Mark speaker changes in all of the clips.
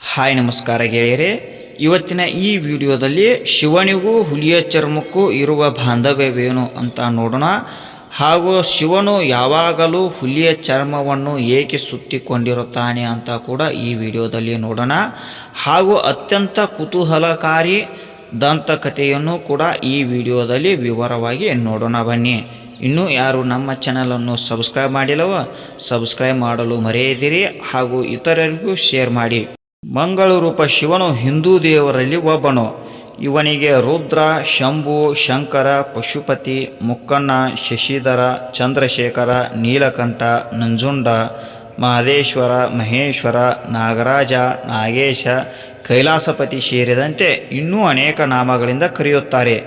Speaker 1: Hi ನಮಸ್ಕಾರ ಗೆಳೆಯರೆ. ಇವತ್ತಿನ ಈ ವಿಡಿಯೋದಲ್ಲಿ ಶಿವನಿಗೂ ಹುಲಿಯ ಚರ್ಮಕ್ಕೂ ಇರುವ ಬಾಂಧವ್ಯವೇನು ಅಂತ ನೋಡೋಣ. ಹಾಗೂ ಶಿವನು ಯಾವಾಗಲೂ ಹುಲಿಯ ಚರ್ಮವನ್ನು ಏಕೆ ಸುತ್ತಿಕೊಂಡಿರುತ್ತಾನೆ ಅಂತ ಕೂಡ ಈ ವಿಡಿಯೋದಲ್ಲಿ ನೋಡೋಣ. ಹಾಗೂ ಅತ್ಯಂತ ಕುತೂಹಲಕಾರಿ ದಂತಕಥೆಯನ್ನು ಕೂಡ ಈ ವಿಡಿಯೋದಲ್ಲಿ ವಿವರವಾಗಿ ನೋಡೋಣ ಬನ್ನಿ. ಇನ್ನೂ ಯಾರು ನಮ್ಮ ಚಾನಲನ್ನು ಸಬ್ಸ್ಕ್ರೈಬ್ ಮಾಡಿಲ್ಲವೋ ಸಬ್ಸ್ಕ್ರೈಬ್ ಮಾಡಲು ಮರೆಯದಿರಿ ಹಾಗೂ ಇತರರಿಗೂ ಶೇರ್ ಮಾಡಿ. ಮಂಗಳರೂಪ ಶಿವನು ಹಿಂದೂ ದೇವರಲ್ಲಿ ಒಬ್ಬನು. ಇವನಿಗೆ ರುದ್ರ, ಶಂಭು, ಶಂಕರ, ಪಶುಪತಿ, ಮುಕ್ಕಣ್ಣ, ಶಶಿಧರ, ಚಂದ್ರಶೇಖರ, ನೀಲಕಂಠ, ನಂಜುಂಡ, ಮಹದೇಶ್ವರ, ಮಹೇಶ್ವರ, ನಾಗರಾಜ, ನಾಗೇಶ, ಕೈಲಾಸಪತಿ ಸೇರಿದಂತೆ ಇನ್ನೂ ಅನೇಕ ನಾಮಗಳಿಂದ ಕರೆಯುತ್ತಾರೆ.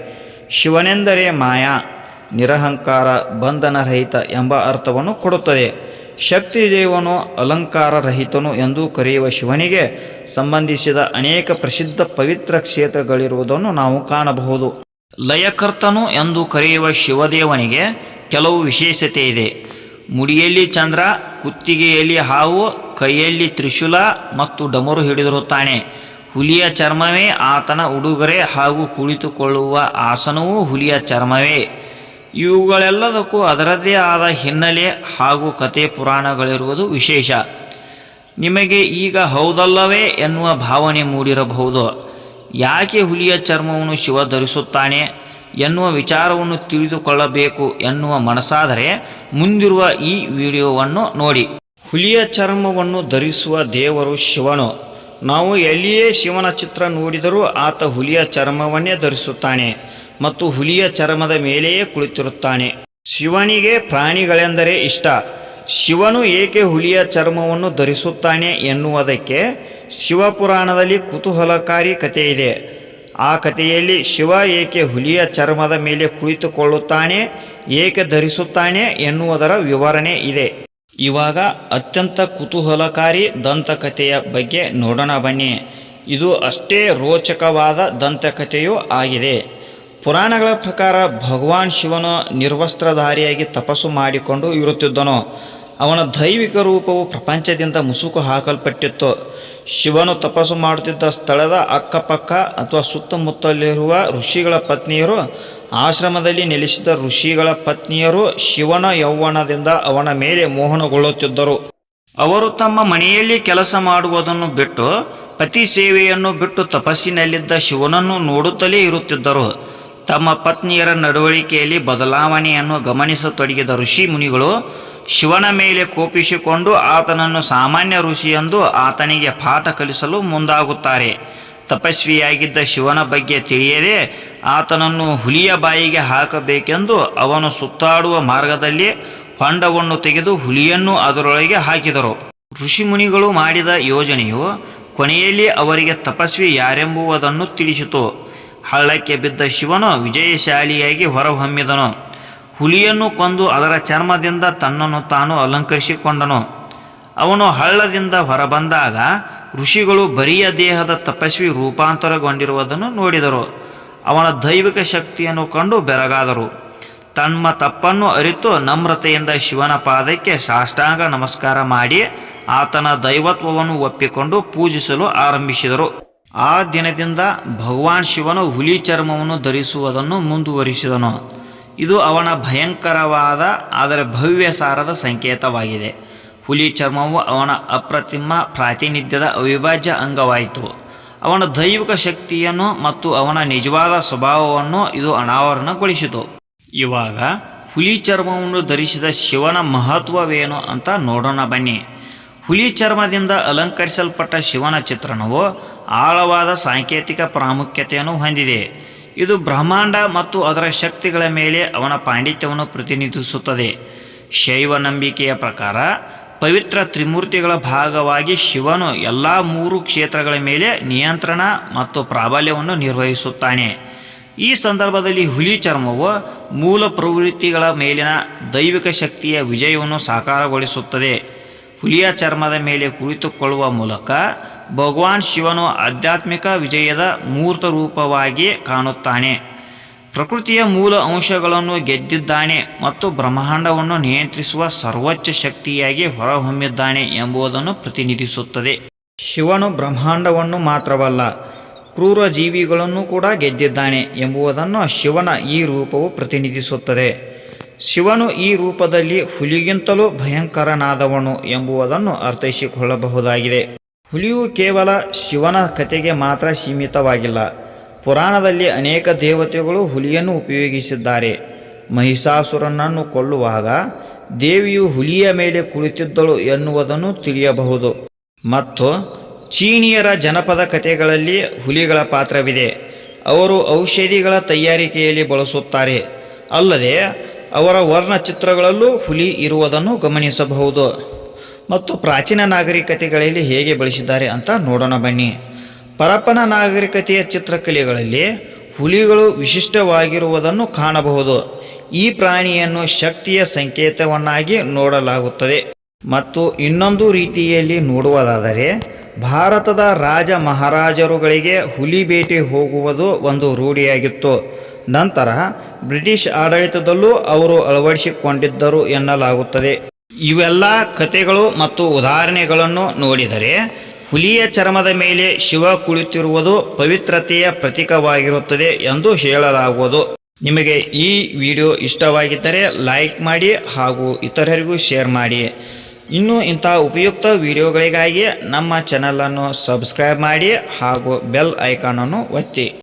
Speaker 1: ಶಿವನೆಂದರೆ ಮಾಯಾ, ನಿರಹಂಕಾರ, ಬಂಧನರಹಿತ ಎಂಬ ಅರ್ಥವನ್ನು ಕೊಡುತ್ತದೆ. ಶಕ್ತಿ ದೇವನು ಅಲಂಕಾರ ರಹಿತನು ಎಂದು ಕರೆಯುವ ಶಿವನಿಗೆ ಸಂಬಂಧಿಸಿದ ಅನೇಕ ಪ್ರಸಿದ್ಧ ಪವಿತ್ರ ಕ್ಷೇತ್ರಗಳಿರುವುದನ್ನು ನಾವು ಕಾಣಬಹುದು. ಲಯಕರ್ತನು ಎಂದು ಕರೆಯುವ ಶಿವದೇವನಿಗೆ ಕೆಲವು ವಿಶೇಷತೆ ಇದೆ. ಮುಡಿಯಲ್ಲಿ ಚಂದ್ರ, ಕುತ್ತಿಗೆಯಲ್ಲಿ ಹಾವು, ಕೈಯಲ್ಲಿ ತ್ರಿಶೂಲ ಮತ್ತು ಡಮರು ಹಿಡಿದಿರುತ್ತಾನೆ. ಹುಲಿಯ ಚರ್ಮವೇ ಆತನ ಉಡುಗೊರೆ ಹಾಗೂ ಕುಳಿತುಕೊಳ್ಳುವ ಆಸನವೂ ಹುಲಿಯ ಚರ್ಮವೇ. ಇವುಗಳೆಲ್ಲದಕ್ಕೂ ಅದರದ್ದೇ ಆದ ಹಿನ್ನೆಲೆ ಹಾಗೂ ಕತೆ ಪುರಾಣಗಳಿರುವುದು ವಿಶೇಷ. ನಿಮಗೆ ಈಗ ಹೌದಲ್ಲವೇ ಎನ್ನುವ ಭಾವನೆ ಮೂಡಿರಬಹುದು. ಯಾಕೆ ಹುಲಿಯ ಚರ್ಮವನ್ನು ಶಿವ ಧರಿಸುತ್ತಾನೆ ಎನ್ನುವ ವಿಚಾರವನ್ನು ತಿಳಿದುಕೊಳ್ಳಬೇಕು ಎನ್ನುವ ಮನಸ್ಸಾದರೆ ಮುಂದಿರುವ ಈ ವಿಡಿಯೋವನ್ನು ನೋಡಿ. ಹುಲಿಯ ಚರ್ಮವನ್ನು ಧರಿಸುವ ದೇವರು ಶಿವನು. ನಾವು ಎಲ್ಲಿಯೇ ಶಿವನ ಚಿತ್ರ ನೋಡಿದರೂ ಆತ ಹುಲಿಯ ಚರ್ಮವನ್ನೇ ಧರಿಸುತ್ತಾನೆ. ಮತ್ತು ಹುಲಿಯ ಚರ್ಮದ ಮೇಲೆಯೇ ಕುಳಿತಿರುತ್ತಾನೆ. ಶಿವನಿಗೆ ಪ್ರಾಣಿಗಳೆಂದರೆ ಇಷ್ಟ. ಶಿವನು ಏಕೆ ಹುಲಿಯ ಚರ್ಮವನ್ನು ಧರಿಸುತ್ತಾನೆ ಎನ್ನುವುದಕ್ಕೆ ಶಿವಪುರಾಣದಲ್ಲಿ ಕುತೂಹಲಕಾರಿ ಕಥೆ ಇದೆ ಆ ಕಥೆಯಲ್ಲಿ ಶಿವ ಏಕೆ ಹುಲಿಯ ಚರ್ಮದ ಮೇಲೆ ಕುಳಿತುಕೊಳ್ಳುತ್ತಾನೆ, ಏಕೆ ಧರಿಸುತ್ತಾನೆ ಎನ್ನುವುದರ ವಿವರಣೆ ಇದೆ. ಇವಾಗ ಅತ್ಯಂತ ಕುತೂಹಲಕಾರಿ ದಂತಕಥೆಯ ಬಗ್ಗೆ ನೋಡೋಣ ಬನ್ನಿ. ಇದು ಅಷ್ಟೇ ರೋಚಕವಾದ ದಂತಕಥೆಯೂ ಆಗಿದೆ. ಪುರಾಣಗಳ ಪ್ರಕಾರ ಭಗವಾನ್ ಶಿವನು ನಿರ್ವಸ್ತ್ರಧಾರಿಯಾಗಿ ತಪಸ್ಸು ಮಾಡಿಕೊಂಡು ಇರುತ್ತಿದ್ದನು. ಅವನ ದೈವಿಕ ರೂಪವು ಪ್ರಪಂಚದಿಂದ ಮುಸುಕು ಹಾಕಲ್ಪಟ್ಟಿತ್ತು. ಶಿವನು ತಪಸ್ಸು ಮಾಡುತ್ತಿದ್ದ ಸ್ಥಳದ ಅಕ್ಕಪಕ್ಕ ಅಥವಾ ಸುತ್ತಮುತ್ತಲಿರುವ ಋಷಿಗಳ ಪತ್ನಿಯರು, ಆಶ್ರಮದಲ್ಲಿ ನೆಲೆಸಿದ ಋಷಿಗಳ ಪತ್ನಿಯರು ಶಿವನ ಯೌವನದಿಂದ ಅವನ ಮೇಲೆ ಮೋಹನಗೊಳ್ಳುತ್ತಿದ್ದರು. ಅವರು ತಮ್ಮ ಮನೆಯಲ್ಲಿ ಕೆಲಸ ಮಾಡುವುದನ್ನು ಬಿಟ್ಟು, ಪತಿ ಸೇವೆಯನ್ನು ಬಿಟ್ಟು ತಪಸ್ಸಿನಲ್ಲಿದ್ದ ಶಿವನನ್ನು ನೋಡುತ್ತಲೇ ಇರುತ್ತಿದ್ದರು. ತಮ್ಮ ಪತ್ನಿಯರ ನಡವಳಿಕೆಯಲ್ಲಿ ಬದಲಾವಣೆಯನ್ನು ಗಮನಿಸತೊಡಗಿದ ಋಷಿ ಮುನಿಗಳು ಶಿವನ ಮೇಲೆ ಕೋಪಿಸಿಕೊಂಡು ಆತನನ್ನು ಸಾಮಾನ್ಯ ಋಷಿಯೆಂದು ಆತನಿಗೆ ಪಾಠ ಕಲಿಸಲು ಮುಂದಾಗುತ್ತಾರೆ. ತಪಸ್ವಿಯಾಗಿದ್ದ ಶಿವನ ಬಗ್ಗೆ ತಿಳಿಯದೆ ಆತನನ್ನು ಹುಲಿಯ ಬಾಯಿಗೆ ಹಾಕಬೇಕೆಂದು ಅವನು ಸುತ್ತಾಡುವ ಮಾರ್ಗದಲ್ಲಿ ಹೊಂಡವನ್ನು ತೆಗೆದು ಹುಲಿಯನ್ನು ಅದರೊಳಗೆ ಹಾಕಿದರು. ಋಷಿಮುನಿಗಳು ಮಾಡಿದ ಯೋಜನೆಯು ಕೊನೆಯಲ್ಲಿ ಅವರಿಗೆ ತಪಸ್ವಿ ಯಾರೆಂಬುವುದನ್ನು ತಿಳಿಸಿತು. ಹಳ್ಳಕ್ಕೆ ಬಿದ್ದ ಶಿವನು ವಿಜಯಶಾಲಿಯಾಗಿ ಹೊರಹೊಮ್ಮಿದನು. ಹುಲಿಯನ್ನು ಕೊಂದು ಅದರ ಚರ್ಮದಿಂದ ತನ್ನನ್ನು ತಾನು ಅಲಂಕರಿಸಿಕೊಂಡನು. ಅವನು ಹಳ್ಳದಿಂದ ಹೊರಬಂದಾಗ ಋಷಿಗಳು ಬರಿಯ ದೇಹದ ತಪಸ್ವಿ ರೂಪಾಂತರಗೊಂಡಿರುವುದನ್ನು ನೋಡಿದರು. ಅವನ ದೈವಿಕ ಶಕ್ತಿಯನ್ನು ಕಂಡು ಬೆರಗಾದರು. ತಮ್ಮ ತಪ್ಪನ್ನು ಅರಿತು ನಮ್ರತೆಯಿಂದ ಶಿವನ ಪಾದಕ್ಕೆ ಸಾಷ್ಟಾಂಗ ನಮಸ್ಕಾರ ಮಾಡಿ ಆತನ ದೈವತ್ವವನ್ನು ಒಪ್ಪಿಕೊಂಡು ಪೂಜಿಸಲು ಆರಂಭಿಸಿದರು. ಆ ದಿನದಿಂದ ಭಗವಾನ್ ಶಿವನು ಹುಲಿ ಚರ್ಮವನ್ನು ಧರಿಸುವುದನ್ನು ಮುಂದುವರಿಸಿದನು. ಇದು ಅವನ ಭಯಂಕರವಾದ, ಆದರೆ ಭವ್ಯ ಸಾರದ ಸಂಕೇತವಾಗಿದೆ. ಹುಲಿ ಚರ್ಮವು ಅವನ ಅಪ್ರತಿಮ ಪ್ರಾತಿನಿಧ್ಯದ ಅವಿಭಾಜ್ಯ ಅಂಗವಾಯಿತು. ಅವನ ದೈವಿಕ ಶಕ್ತಿಯನ್ನು ಮತ್ತು ಅವನ ನಿಜವಾದ ಸ್ವಭಾವವನ್ನು ಇದು ಅನಾವರಣಗೊಳಿಸಿತು. ಇವಾಗ ಹುಲಿ ಚರ್ಮವನ್ನು ಧರಿಸಿದ ಶಿವನ ಮಹತ್ವವೇನು ಅಂತ ನೋಡೋಣ ಬನ್ನಿ. ಹುಲಿ ಚರ್ಮದಿಂದ ಅಲಂಕರಿಸಲ್ಪಟ್ಟ ಶಿವನ ಚಿತ್ರಣವು ಆಳವಾದ ಸಾಂಕೇತಿಕ ಪ್ರಾಮುಖ್ಯತೆಯನ್ನು ಹೊಂದಿದೆ. ಇದು ಬ್ರಹ್ಮಾಂಡ ಮತ್ತು ಅದರ ಶಕ್ತಿಗಳ ಮೇಲೆ ಅವನ ಪಾಂಡಿತ್ಯವನ್ನು ಪ್ರತಿನಿಧಿಸುತ್ತದೆ. ಶೈವ ನಂಬಿಕೆಯ ಪ್ರಕಾರ ಪವಿತ್ರ ತ್ರಿಮೂರ್ತಿಗಳ ಭಾಗವಾಗಿ ಶಿವನು ಎಲ್ಲ ಮೂರು ಕ್ಷೇತ್ರಗಳ ಮೇಲೆ ನಿಯಂತ್ರಣ ಮತ್ತು ಪ್ರಾಬಲ್ಯವನ್ನು ನಿರ್ವಹಿಸುತ್ತಾನೆ. ಈ ಸಂದರ್ಭದಲ್ಲಿ ಹುಲಿ ಚರ್ಮವು ಮೂಲ ಪ್ರವೃತ್ತಿಗಳ ಮೇಲಿನ ದೈವಿಕ ಶಕ್ತಿಯ ವಿಜಯವನ್ನು ಸಾಕಾರಗೊಳಿಸುತ್ತದೆ. ಹುಲಿಯ ಚರ್ಮದ ಮೇಲೆ ಕುಳಿತುಕೊಳ್ಳುವ ಮೂಲಕ ಭಗವಾನ್ ಶಿವನು ಆಧ್ಯಾತ್ಮಿಕ ವಿಜಯದ ಮೂರ್ತ ರೂಪವಾಗಿ ಕಾಣುತ್ತಾನೆ. ಪ್ರಕೃತಿಯ ಮೂಲ ಅಂಶಗಳನ್ನು ಗೆದ್ದಿದ್ದಾನೆ ಮತ್ತು ಬ್ರಹ್ಮಾಂಡವನ್ನು ನಿಯಂತ್ರಿಸುವ ಸರ್ವೋಚ್ಚ ಶಕ್ತಿಯಾಗಿ ಹೊರಹೊಮ್ಮಿದ್ದಾನೆ ಎಂಬುದನ್ನು ಪ್ರತಿನಿಧಿಸುತ್ತದೆ. ಶಿವನು ಬ್ರಹ್ಮಾಂಡವನ್ನು ಮಾತ್ರವಲ್ಲ, ಕ್ರೂರ ಜೀವಿಗಳನ್ನು ಕೂಡ ಗೆದ್ದಿದ್ದಾನೆ ಎಂಬುದನ್ನು ಶಿವನ ಈ ರೂಪವು ಪ್ರತಿನಿಧಿಸುತ್ತದೆ. ಶಿವನು ಈ ರೂಪದಲ್ಲಿ ಹುಲಿಗಿಂತಲೂ ಭಯಂಕರನಾದವನು ಎಂಬುದನ್ನು ಅರ್ಥೈಸಿಕೊಳ್ಳಬಹುದಾಗಿದೆ. ಹುಲಿಯು ಕೇವಲ ಶಿವನ ಕಥೆಗೆ ಮಾತ್ರ ಸೀಮಿತವಾಗಿಲ್ಲ. ಪುರಾಣದಲ್ಲಿ ಅನೇಕ ದೇವತೆಗಳು ಹುಲಿಯನ್ನು ಉಪಯೋಗಿಸಿದ್ದಾರೆ. ಮಹಿಷಾಸುರನನ್ನು ಕೊಲ್ಲುವಾಗ ದೇವಿಯು ಹುಲಿಯ ಮೇಲೆ ಕುಳಿತಿದ್ದಳು ಎನ್ನುವುದನ್ನು ತಿಳಿಯಬಹುದು. ಮತ್ತು ಚೀನಿಯರ ಜನಪದ ಕಥೆಗಳಲ್ಲಿ ಹುಲಿಗಳ ಪಾತ್ರವಿದೆ. ಅವರು ಔಷಧಿಗಳ ತಯಾರಿಕೆಯಲ್ಲಿ ಬಳಸುತ್ತಾರೆ. ಅಲ್ಲದೆ ಅವರ ವರ್ಣಚಿತ್ರಗಳಲ್ಲೂ ಹುಲಿ ಇರುವುದನ್ನು ಗಮನಿಸಬಹುದು. ಮತ್ತು ಪ್ರಾಚೀನ ನಾಗರಿಕತೆಗಳಲ್ಲಿ ಹೇಗೆ ಬಳಸಿದ್ದಾರೆ ಅಂತ ನೋಡೋಣ ಬನ್ನಿ. ಪರಪ್ಪನ ನಾಗರಿಕತೆಯ ಚಿತ್ರಕಲೆಗಳಲ್ಲಿ ಹುಲಿಗಳು ವಿಶಿಷ್ಟವಾಗಿರುವುದನ್ನು ಕಾಣಬಹುದು. ಈ ಪ್ರಾಣಿಯನ್ನು ಶಕ್ತಿಯ ಸಂಕೇತವನ್ನಾಗಿ ನೋಡಲಾಗುತ್ತದೆ. ಮತ್ತು ಇನ್ನೊಂದು ರೀತಿಯಲ್ಲಿ ನೋಡುವುದಾದರೆ, ಭಾರತದ ರಾಜ ಮಹಾರಾಜರುಗಳಿಗೆ ಹುಲಿ ಭೇಟಿ ಹೋಗುವುದು ಒಂದು ರೂಢಿಯಾಗಿತ್ತು. ನಂತರ ಬ್ರಿಟಿಷ್ ಆಡಳಿತದಲ್ಲೂ ಅವರು ಅಳವಡಿಸಿಕೊಂಡಿದ್ದರು ಎನ್ನಲಾಗುತ್ತದೆ. ಇವೆಲ್ಲ ಕಥೆಗಳು ಮತ್ತು ಉದಾಹರಣೆಗಳನ್ನು ನೋಡಿದರೆ, ಹುಲಿಯ ಚರ್ಮದ ಮೇಲೆ ಶಿವ ಕುಳಿತಿರುವುದು ಪವಿತ್ರತೆಯ ಪ್ರತೀಕವಾಗಿರುತ್ತದೆ ಎಂದು ಹೇಳಲಾಗುವುದು. ನಿಮಗೆ ಈ ವಿಡಿಯೋ ಇಷ್ಟವಾಗಿದ್ದರೆ ಲೈಕ್ ಮಾಡಿ ಹಾಗೂ ಇತರರಿಗೂ ಶೇರ್ ಮಾಡಿ. ಇನ್ನೂ ಇಂಥ ಉಪಯುಕ್ತ ವಿಡಿಯೋಗಳಿಗಾಗಿ ನಮ್ಮ ಚಾನಲನ್ನು ಸಬ್ಸ್ಕ್ರೈಬ್ ಮಾಡಿ ಹಾಗೂ ಬೆಲ್ ಐಕಾನನ್ನು ಒತ್ತಿ.